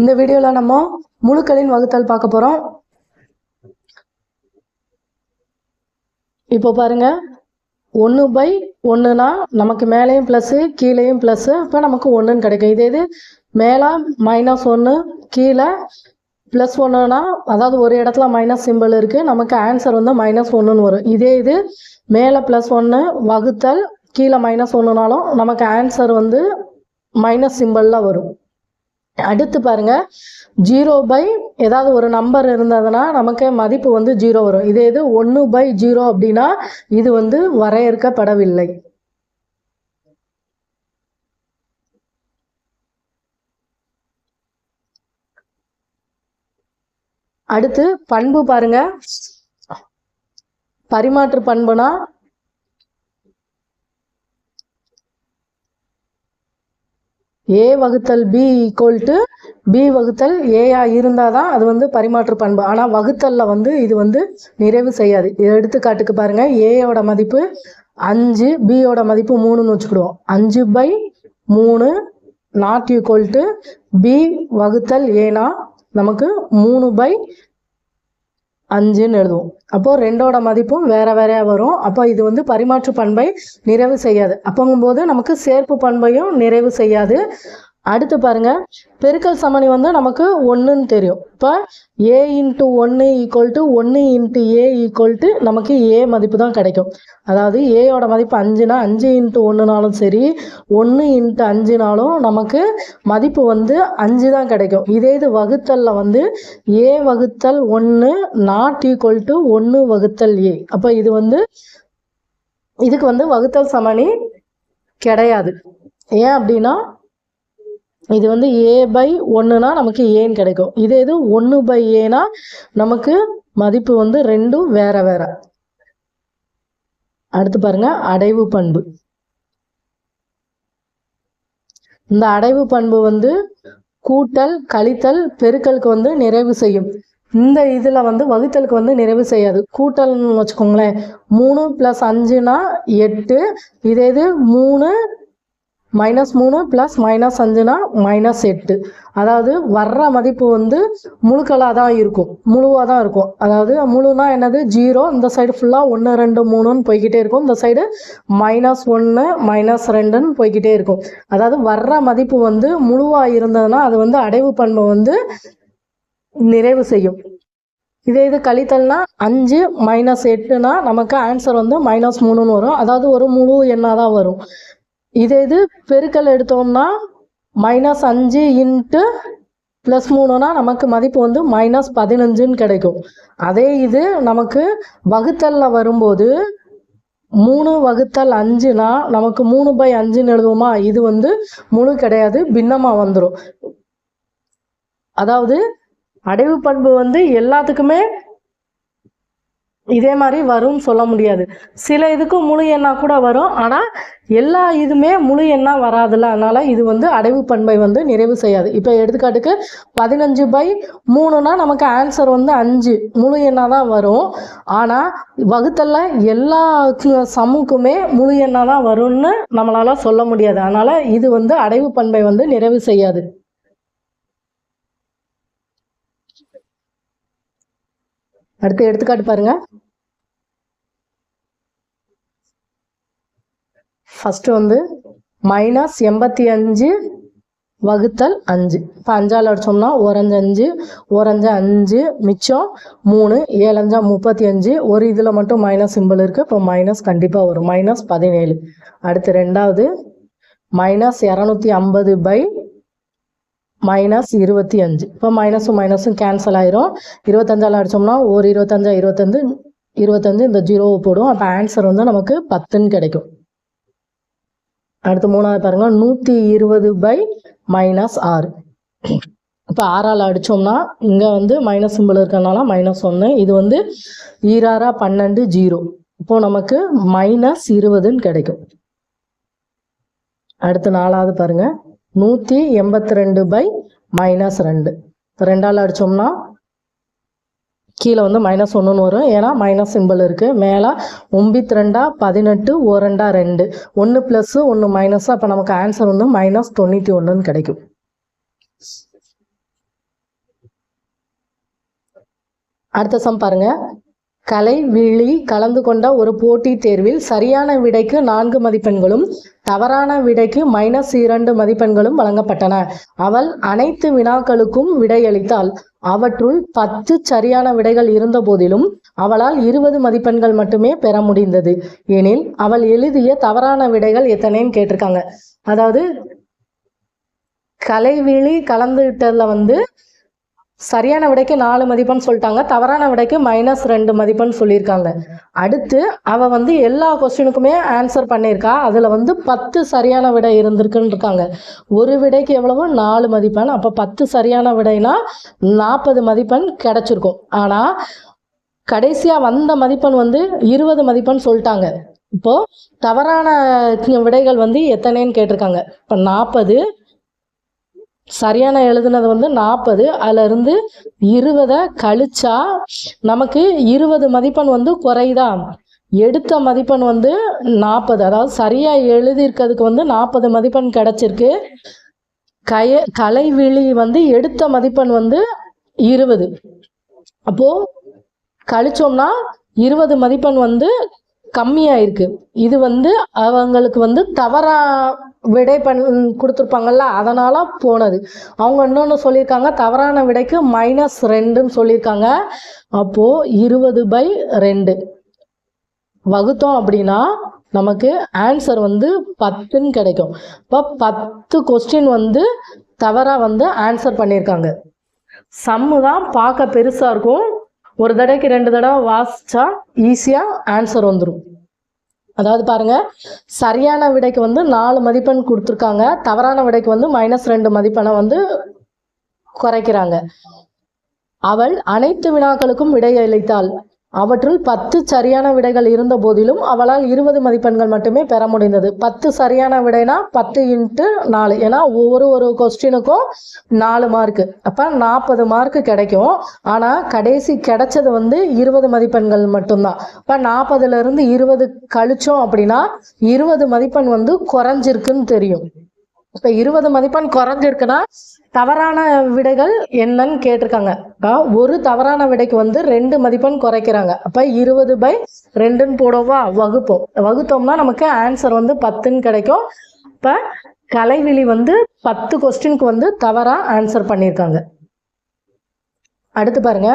இந்த வீடியோவில் நம்ம முழுக்களின் வகுத்தல் பார்க்க போகிறோம் இப்போ பாருங்க. ஒன்று பை ஒன்றுனா நமக்கு மேலேயும் ப்ளஸ்ஸு கீழேயும் ப்ளஸ்ஸு இப்போ நமக்கு ஒன்றுன்னு கிடைக்கும். இதே இது மேலே மைனஸ் ஒன்று கீழே ப்ளஸ் ஒன்றுனா அதாவது ஒரு இடத்துல மைனஸ் சிம்பிள் இருக்குது நமக்கு ஆன்சர் வந்து மைனஸ் ஒன்றுன்னு வரும். இதே இது மேலே ப்ளஸ் ஒன்று வகுத்தல் கீழே மைனஸ் ஒன்றுனாலும் நமக்கு ஆன்சர் வந்து மைனஸ் சிம்பிளில் வரும். அடுத்து பாருங்க. ஜீரோ பை ஏதாவது ஒரு நம்பர் இருந்ததுன்னா நமக்கு மதிப்பு வந்து ஜீரோ வரும். இதே இது ஒன்று பை ஜீரோ அப்படின்னா இது வந்து வரையறுக்கப்படவில்லை. அடுத்து பண்பு பாருங்க. பரிமாற்று பண்புனா ஏ வகுத்தல் பி ஈக்குவல் டு பி வகுத்தல் ஏயா இருந்தால் தான் அது வந்து பரிமாற்று பண்பு. ஆனால் வகுத்தலில் வந்து இது வந்து நிறைவு செய்யாது. இது எடுத்துக்காட்டுக்கு பாருங்கள் ஏயோட மதிப்பு அஞ்சு பியோட மதிப்பு மூணுன்னு வச்சுக்கிடுவோம். அஞ்சு பை மூணு நாட் ஈக்குவல் டு பி வகுத்தல் ஏனா நமக்கு மூணு பை அஞ்சுன்னு எழுதுவோம். அப்போது ரெண்டோட மதிப்பும் வேற வேறையாக வரும். அப்போ இது வந்து பரிமாற்று பண்பை நிறைவு செய்யாது. அப்போங்கும்போது நமக்கு சேர்ப்பு பண்பையும் நிறைவு செய்யாது. அடுத்து பாருங்க பெருக்கல் சமணி வந்து நமக்கு ஒன்றுன்னு தெரியும். இப்போ ஏ இன்ட்டு ஒன்று ஈக்குவல் டு ஒன்று இன்ட்டு ஏ ஈக்குவல் டு நமக்கு ஏ மதிப்பு தான் கிடைக்கும். அதாவது ஏயோட மதிப்பு அஞ்சுனா அஞ்சு இன்ட்டு ஒன்றுனாலும் சரி ஒன்று இன்ட்டு அஞ்சுனாலும் நமக்கு மதிப்பு வந்து அஞ்சு தான் கிடைக்கும். இதே இது வகுத்தலில் வந்து ஏ வகுத்தல் ஒன்று நாட் ஈக்குவல் டு ஒன்று வகுத்தல் ஏ அப்போ இது வந்து இதுக்கு வந்து வகுத்தல் சமணி கிடையாது. ஏன் அப்படின்னா இது வந்து ஏ பை ஒன்றுனா நமக்கு ஏன்னு கிடைக்கும். இதே இது ஒன்று பை ஏனா நமக்கு மதிப்பு வந்து ரெண்டும் வேற வேற. அடுத்து பாருங்க அடைவு பண்பு. இந்த அடைவு பண்பு வந்து கூட்டல் கழித்தல் பெருக்கலுக்கு வந்து நிறைவு செய்யும். இந்த இதில் வந்து வகுத்தலுக்கு வந்து நிறைவு செய்யாது. கூட்டல்னு வச்சுக்கோங்களேன். மூணு ப்ளஸ் அஞ்சுனா எட்டு. இதே இது மூணு மைனஸ் மூணு ப்ளஸ் மைனஸ் அஞ்சுனா மைனஸ் எட்டு. அதாவது வர்ற மதிப்பு வந்து முழுக்களாக தான் இருக்கும். முழுவாக தான் இருக்கும். அதாவது முழுனா என்னது? ஜீரோ இந்த சைடு ஃபுல்லாக ஒன்று ரெண்டு மூணுன்னு போய்கிட்டே இருக்கும். இந்த சைடு மைனஸ் ஒன்று மைனஸ் ரெண்டுன்னு போய்கிட்டே இருக்கும். அதாவது வர்ற மதிப்பு வந்து முழுவாக இருந்ததுன்னா அது வந்து அடைவு பண்பை வந்து நிறைவு செய்யும். இதே இது கழித்தல்னா அஞ்சு மைனஸ் எட்டுனா நமக்கு ஆன்சர் வந்து மைனஸ் மூணுன்னு வரும். அதாவது ஒரு முழு எண்ணாக தான் வரும். இதே இது பெருக்கல் எடுத்தோம்னா மைனஸ் அஞ்சு இன்ட்டு ப்ளஸ் மூணுனா நமக்கு மதிப்பு வந்து மைனஸ் பதினஞ்சுன்னு கிடைக்கும். அதே இது நமக்கு வகுத்தலில் வரும்போது மூணு வகுத்தல் அஞ்சுனா நமக்கு மூணு பை அஞ்சுன்னு எழுதுவோமா? இது வந்து முழு கிடையாது பின்னமாக வந்துடும் அதாவது அடைவு பண்பு வந்து எல்லாத்துக்குமே இதே மாதிரி வரும்னு சொல்ல முடியாது. சில இதுக்கு முழு எண்ணா கூட வரும். ஆனால் எல்லா இதுமே முழு எண்ணா வராதுல்ல. அதனால இது வந்து அடைவு பண்பை வந்து நிறைவு செய்யாது. இப்போ எடுத்துக்காட்டுக்கு பதினஞ்சு பை மூணுனா நமக்கு ஆன்சர் வந்து அஞ்சு. முழு எண்ணா தான் வரும். ஆனால் வகுத்தல்ல எல்லா சமுக்குமே முழு எண்ணா தான் வரும்னு நம்மளால சொல்ல முடியாது. அதனால இது வந்து அடைவு பண்பை வந்து நிறைவு செய்யாது. அடுத்து எடுத்துக்காட்டு பாருங்க. ஃபர்ஸ்ட் வந்து மைனஸ் எண்பத்தி அஞ்சு வகுத்தல் அஞ்சு. இப்போ அஞ்சால் அடிச்சோம்னா ஓரஞ்சு அஞ்சு ஓரஞ்சு அஞ்சு மிச்சம் மூணு ஏழஞ்சா முப்பத்தி அஞ்சு. ஒரு இதில் மட்டும் மைனஸ் சிம்பிள் இருக்குது இப்போ மைனஸ் கண்டிப்பாக வரும். மைனஸ் பதினேழு. அடுத்து ரெண்டாவது மைனஸ் இரநூத்தி ஐம்பது பை மைனஸ் இருபத்தி அஞ்சு. இப்போ மைனஸும் மைனஸும் கேன்சல் ஆயிரும். இருபத்தஞ்சால் அடிச்சோம்னா ஒரு இருபத்தஞ்சா இருபத்தஞ்சு இருபத்தஞ்சு இந்த ஜீரோவை போடும். அப்போ ஆன்சர் வந்து நமக்கு பத்துன்னு கிடைக்கும். அடுத்து மூணாவது பாருங்க. நூற்றி இருபது பை மைனஸ் ஆறு. இப்போ ஆறால் அடித்தோம்னா இங்கே வந்து மைனஸ் சிம்பிள் இருக்கறனால மைனஸ் ஒன்று இது வந்து ஈராறா பன்னெண்டு ஜீரோ இப்போ நமக்கு மைனஸ் இருபதுன்னு கிடைக்கும். அடுத்து நாலாவது பாருங்க. நூற்றி எண்பத்தி ரெண்டு பை மைனஸ் ரெண்டு. இப்போ ரெண்டால் அடித்தோம்னா கீழே வந்து மைனஸ் ஒன்றுன்னு வரும். ஏன்னா மைனஸ் சிம்பிள் இருக்குது மேலே ஒம்பித் ரெண்டா பதினெட்டு ஓரெண்டா ரெண்டு. ஒன்று ப்ளஸ்ஸு ஒன்று மைனஸ் அப்போ நமக்கு ஆன்சர் வந்து மைனஸ் தொண்ணூற்றி ஒன்றுன்னு கிடைக்கும். அடுத்த சம் பாருங்கள் கலை விழி கலந்து கொண்ட ஒரு போட்டி தேர்வில் சரியான விடைக்கு நான்கு மதிப்பெண்களும் தவறான விடைக்கு மைனஸ் இரண்டு மதிப்பெண்களும் வழங்கப்பட்டன. அவள் அனைத்து வினாக்களுக்கும் விடையளித்தாள். அவற்றுள் பத்து சரியான விடைகள் இருந்த போதிலும் அவளால் இருபது மதிப்பெண்கள் மட்டுமே பெற முடிந்தது. எனில் அவள் எழுதிய தவறான விடைகள் எத்தனைன்னு கேட்டிருக்காங்க. அதாவது கலைவிழி கலந்துட்டதுல வந்து சரியான விடைக்கு நாலு மதிப்பெண் சொல்லிட்டாங்க. தவறான விடைக்கு மைனஸ் ரெண்டு மதிப்பெண் சொல்லியிருக்காங்க. அடுத்து அவள் வந்து எல்லா கொஸ்டினுக்குமே ஆன்சர் பண்ணியிருக்கா. அதில் வந்து பத்து சரியான விடை இருந்திருக்குன்னு இருக்காங்க. ஒரு விடைக்கு எவ்வளவோ நாலு மதிப்பெண். அப்போ பத்து சரியான விடைனா நாற்பது மதிப்பெண் கிடச்சிருக்கும். ஆனால் கடைசியாக வந்த மதிப்பெண் வந்து இருபது மதிப்பெண் சொல்லிட்டாங்க. இப்போது தவறான விடைகள் வந்து எத்தனைன்னு கேட்டிருக்காங்க. இப்போ நாற்பது சரியான எழுதுனது வந்து நாற்பது அதுல இருந்து இருபதை கழிச்சா நமக்கு இருபது மதிப்பெண் வந்து குறைதா எடுத்த மதிப்பெண் வந்து நாற்பது அதாவது சரியா எழுதியிருக்கிறதுக்கு வந்து நாற்பது மதிப்பெண் கிடைச்சிருக்கு. கய கலைவிழி வந்து எடுத்த மதிப்பெண் வந்து இருபது. அப்போ கழிச்சோம்னா இருபது மதிப்பெண் வந்து கம்மியாயிருக்கு. இது வந்து அவங்களுக்கு வந்து தவறா விடை பண் கொடுத்துருப்பாங்கல்ல அதனால போனது. அவங்க இன்னொன்று சொல்லியிருக்காங்க தவறான விடைக்கு மைனஸ் ரெண்டுன்னு சொல்லியிருக்காங்க. அப்போ இருபது பை ரெண்டு. வகுத்தோம் அப்படின்னா நமக்கு ஆன்சர் வந்து பத்துன்னு கிடைக்கும். இப்போ பத்து கொஸ்டின் வந்து தவறாக வந்து ஆன்சர் பண்ணியிருக்காங்க. சம்மு தான் பார்க்க பெருசாக இருக்கும். ஒரு தடவைக்கு ரெண்டு தடவை வாசிச்சா ஈஸியாக ஆன்சர் வந்துடும் அதாவது பாருங்க சரியான விடைக்கு வந்து நாலு மதிப்பெண் கொடுத்துருக்காங்க. தவறான விடைக்கு வந்து மைனஸ் ரெண்டு மதிப்பெண்ணை வந்து குறைக்கிறாங்க. அவள் அனைத்து வினாக்களுக்கும் விடையளித்தாள். அவற்றுள் பத்து சரியான விடைகள் இருந்த போதிலும் அவளால் இருபது மதிப்பெண்கள் மட்டுமே பெற முடிந்தது. பத்து சரியான விடைனா பத்து இன்ட்டு நாலு. ஏன்னா ஒவ்வொரு ஒரு கொஸ்டினுக்கும் நாலு மார்க்கு அப்போ நாற்பது மார்க்கு கிடைக்கும். ஆனால் கடைசி கிடைச்சது வந்து இருபது மதிப்பெண்கள் மட்டும்தான். இப்போ நாற்பதுலேருந்து இருபது கழிச்சோம் அப்படின்னா இருபது மதிப்பெண் வந்து குறைஞ்சிருக்குன்னு தெரியும். இப்போ இருபது மதிப்பெண் குறைஞ்சிருக்குன்னா தவறான விடைகள் என்னன்னு கேட்டிருக்காங்க. ஒரு தவறான விடைக்கு வந்து ரெண்டு மதிப்பெண் குறைக்கிறாங்க. அப்போ இருபது பை ரெண்டுன்னு போடவா? வகுப்போம். வகுத்தோம்னா நமக்கு ஆன்சர் வந்து பத்துன்னு கிடைக்கும். இப்போ கலைவிழி வந்து பத்து கொஸ்டினுக்கு வந்து தவறாக ஆன்சர் பண்ணியிருக்காங்க. அடுத்து பாருங்க.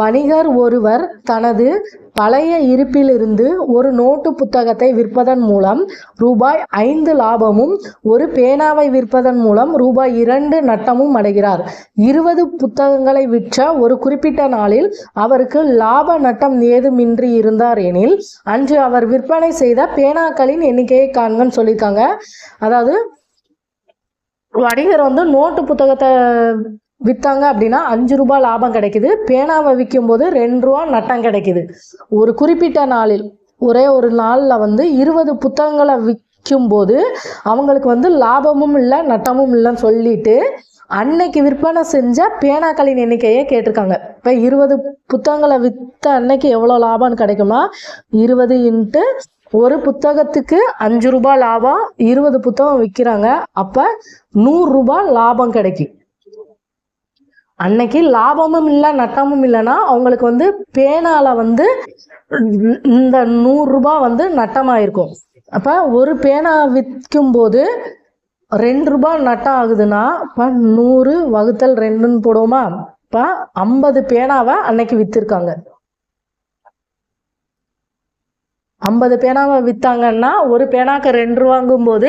வணிகர் ஒருவர் தனது பழைய இருப்பிலிருந்து ஒரு நோட்டு புத்தகத்தை விற்பதன் மூலம் ரூபாய் ஐந்து லாபமும் ஒரு பேனாவை விற்பதன் மூலம் ரூபாய் இரண்டு நட்டமும் அடைகிறார். இருபது புத்தகங்களை விற்ற ஒரு குறிப்பிட்ட நாளில் அவருக்கு லாப நட்டம் ஏதுமின்றி இருந்தார் எனில் அன்று அவர் விற்பனை செய்த பேனாக்களின் எண்ணிக்கையை காண்கன்னு சொல்லியிருக்காங்க. அதாவது வணிகர் வந்து நோட்டு புத்தகத்தை விற்றாங்க அப்படின்னா அஞ்சு ரூபாய் லாபம் கிடைக்குது. பேனாவை விற்கும்போது ரெண்டு ரூபா நட்டம் கிடைக்குது. ஒரு குறிப்பிட்ட நாளில் ஒரே ஒரு நாளில் வந்து இருபது புத்தகங்களை விற்கும் போது அவங்களுக்கு வந்து லாபமும் இல்லை நட்டமும் இல்லைன்னு சொல்லிட்டு அன்னைக்கு விற்பனை செஞ்ச பேனாக்களின் எண்ணிக்கையை கேட்டிருக்காங்க. இப்போ இருபது புத்தகங்களை விற்ற அன்னைக்கு எவ்வளோ லாபம்னு கிடைக்குமா இருபது இன்ட்டு ஒரு புத்தகத்துக்கு அஞ்சு ரூபாய் லாபம் இருபது புத்தகம் விற்கிறாங்க அப்போ நூறுரூபா லாபம் கிடைக்கும். அன்னைக்கு லாபமும் இல்லை நட்டமும் இல்லைன்னா அவங்களுக்கு வந்து பேனால வந்து இந்த நூறுரூபா வந்து நட்டமாயிருக்கும். அப்போ ஒரு பேனா விற்கும் போது ரெண்டு ரூபாய் நட்டம் ஆகுதுன்னா இப்போ நூறு வகுத்தல் ரெண்டுன்னு போடுவோமா? இப்போ ஐம்பது பேனாவை அன்னைக்கு விற்றுருக்காங்க ஐம்பது பேனாவை விற்றாங்கன்னா ஒரு பேனாக்கு ரெண்டு ரூபாங்கும் போது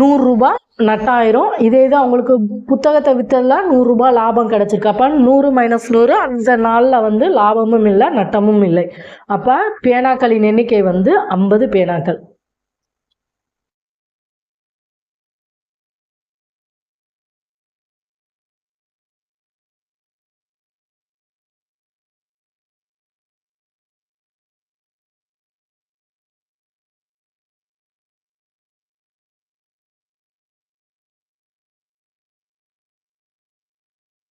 நூறுரூபா நட்டாயிரும். இதே இது அவங்களுக்கு புத்தகத்தை விற்றதுல நூறுரூபா லாபம் கிடச்சிருக்கு. அப்போ நூறு மைனஸ் நூறு அந்த நாளில் வந்து லாபமும் இல்லை நட்டமும் இல்லை. அப்போ பேனாக்களின் எண்ணிக்கை வந்து ஐம்பது பேனாக்கள்.